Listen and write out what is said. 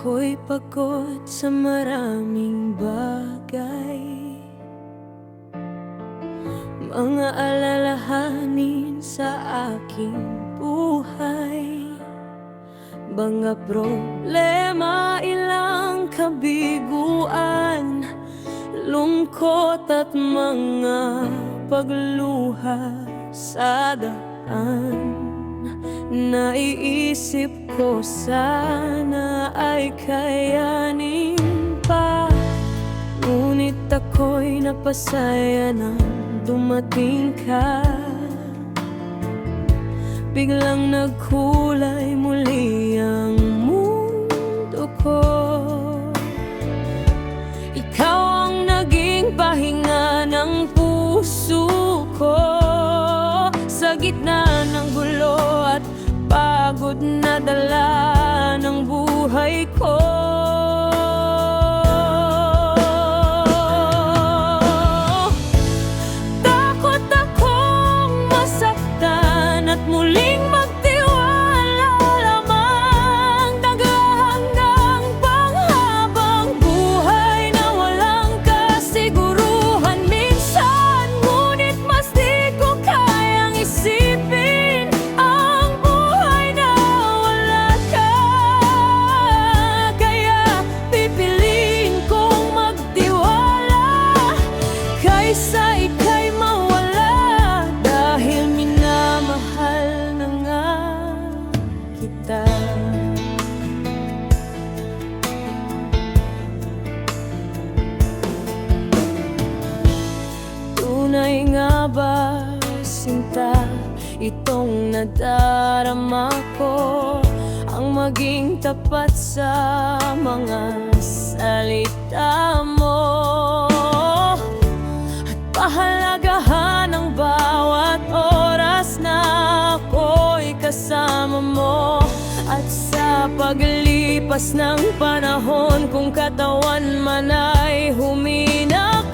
ako'y pagod sa maraming bagay. Mga alalahanin sa aking buhay. Mga problema, ilang kabiguan. Lungkot at mga pagluha sa daan Naiisip ko sana ay kayanin pa. Ngunit ako'y napasaya nang dumating ka. Biglang nagkulay muli ang mundo ko. Ikaw ang naging pahinga ng puso ko. Sa gitna ng gulo at pagod na dala ng buhay ko. Takot akong masaktan at muling Kaysa ika'y mawala Dahil minamahal na nga kita. Tunay nga ba, sinta Itong nadarama ko Ang maging tapat sa mga salita mo mo. At sa paglipas ng panahon Kung katawan man ay humina